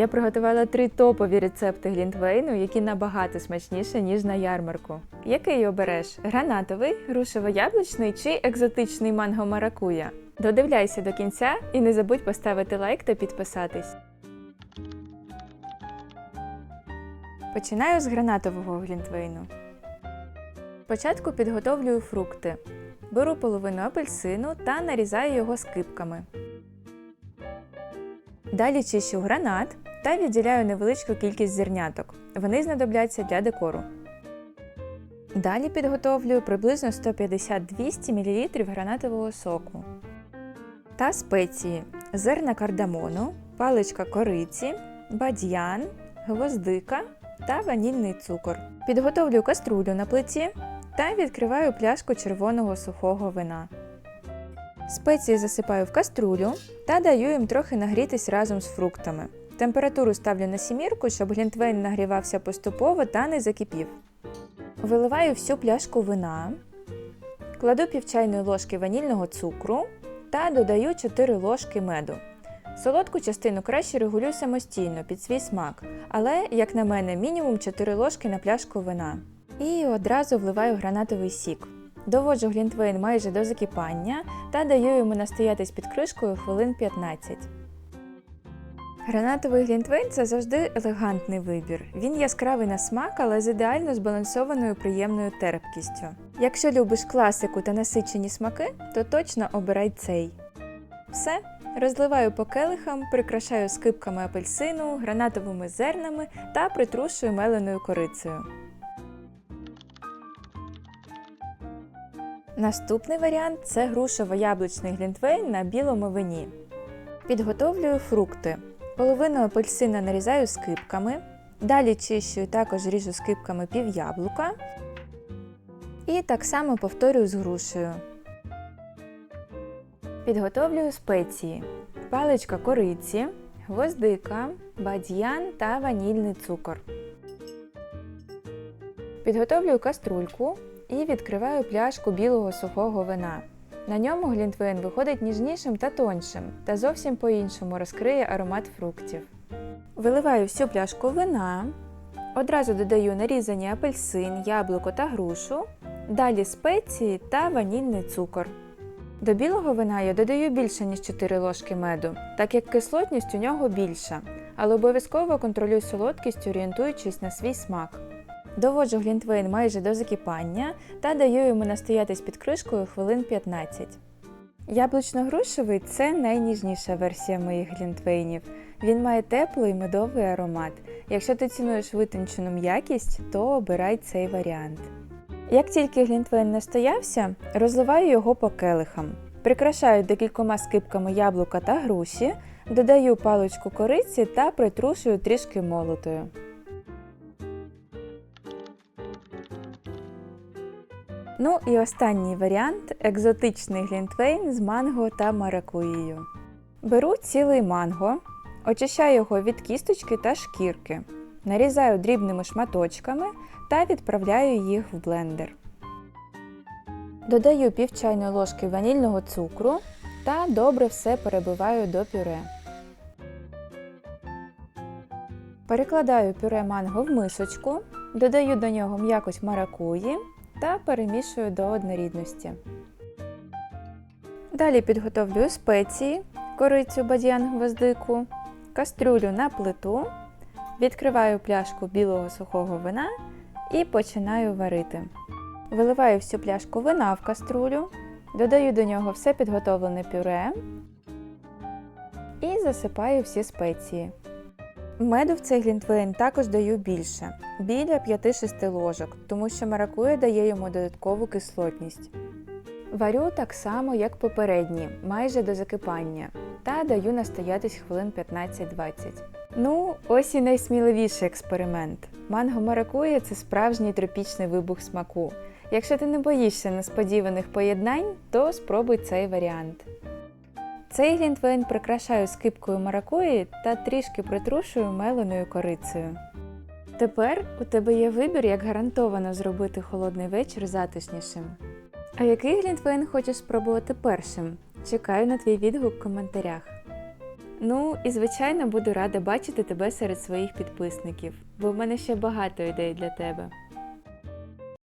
Я приготувала три топові рецепти глінтвейну, які набагато смачніші, ніж на ярмарку. Який обереш? Гранатовий, грушево-яблучний чи екзотичний манго маракуя? Додивляйся до кінця і не забудь поставити лайк та підписатись. Починаю з гранатового глінтвейну. Спочатку підготовлюю фрукти. Беру половину апельсину та нарізаю його скибками. Далі чищу гранат та відділяю невеличку кількість зерняток. Вони знадобляться для декору. Далі підготовлюю приблизно 150-200 мл гранатового соку та спеції зерна кардамону, паличка кориці, бадьян, гвоздика та ванільний цукор. Підготовлю каструлю на плиті та відкриваю пляшку червоного сухого вина. Спеції засипаю в каструлю та даю їм трохи нагрітись разом з фруктами. Температуру ставлю на сімірку, щоб глінтвейн нагрівався поступово та не закипів. Виливаю всю пляшку вина, кладу пів чайної ложки ванільного цукру та додаю 4 ложки меду. Солодку частину краще регулюю самостійно під свій смак, але, як на мене, мінімум 4 ложки на пляшку вина. І одразу вливаю гранатовий сік. Доводжу глінтвейн майже до закипання та даю йому настоятись під кришкою хвилин 15. Гранатовий глінтвейн це завжди елегантний вибір. Він яскравий на смак, але з ідеально збалансованою приємною терпкістю. Якщо любиш класику та насичені смаки, то точно обирай цей. Все, розливаю по келихам, прикрашаю скипками апельсину, гранатовими зернами та притрушую меленою корицею. Наступний варіант це грушево-яблучний глінтвейн на білому вині. Підготовлюю фрукти. Половину апельсина нарізаю скибками. Далі чищу і також ріжу скибками пів яблука. І так само повторюю з грушею. Підготовлюю спеції: паличка кориці, гвоздика, бадьян та ванільний цукор. Підготовлюю каструльку і відкриваю пляшку білого сухого вина. На ньому глінтвейн виходить ніжнішим та тоншим, та зовсім по-іншому розкриє аромат фруктів. Виливаю всю пляшку вина, одразу додаю нарізані апельсин, яблуко та грушу, далі спеції та ванільний цукор. До білого вина я додаю більше, ніж 4 ложки меду, так як кислотність у нього більша, але обов'язково контролюю солодкість, орієнтуючись на свій смак. Доводжу глінтвейн майже до закипання та даю йому настоятись під кришкою хвилин 15. Яблучно-грушевий це найніжніша версія моїх глінтвейнів. Він має теплий медовий аромат. Якщо ти цінуєш витончену м'якість, то обирай цей варіант. Як тільки глінтвейн настоявся, розливаю його по келихам. Прикрашаю декількома скипками яблука та груші, додаю паличку кориці та притрушую трішки молотою. Ну і останній варіант екзотичний глінтвейн з манго та маракуєю. Беру цілий манго, очищаю його від кісточки та шкірки, нарізаю дрібними шматочками та відправляю їх в блендер. Додаю пів чайної ложки ванільного цукру та добре все перебиваю до пюре. Перекладаю пюре манго в мисочку, додаю до нього м'якоть маракуї та перемішую до однорідності. Далі підготовлюю спеції, корицю бадьян гвоздику, кастрюлю на плиту, відкриваю пляшку білого сухого вина і починаю варити. Виливаю всю пляшку вина в каструлю, додаю до нього все підготовлене пюре і засипаю всі спеції. Меду в цей глінтвейн також даю більше, біля 5-6 ложок, тому що маракуя дає йому додаткову кислотність. Варю так само, як попередні, майже до закипання, та даю настоятись хвилин 15-20. Ну, ось і найсміливіший експеримент. Манго маракуя це справжній тропічний вибух смаку. Якщо ти не боїшся несподіваних поєднань, то спробуй цей варіант. Цей глінтвейн прикрашаю скипкою маракуї та трішки притрушую меленою корицею. Тепер у тебе є вибір, як гарантовано зробити холодний вечір затишнішим. А який глінтвейн хочеш спробувати першим? Чекаю на твій відгук в коментарях. Ну і звичайно буду рада бачити тебе серед своїх підписників, бо в мене ще багато ідей для тебе.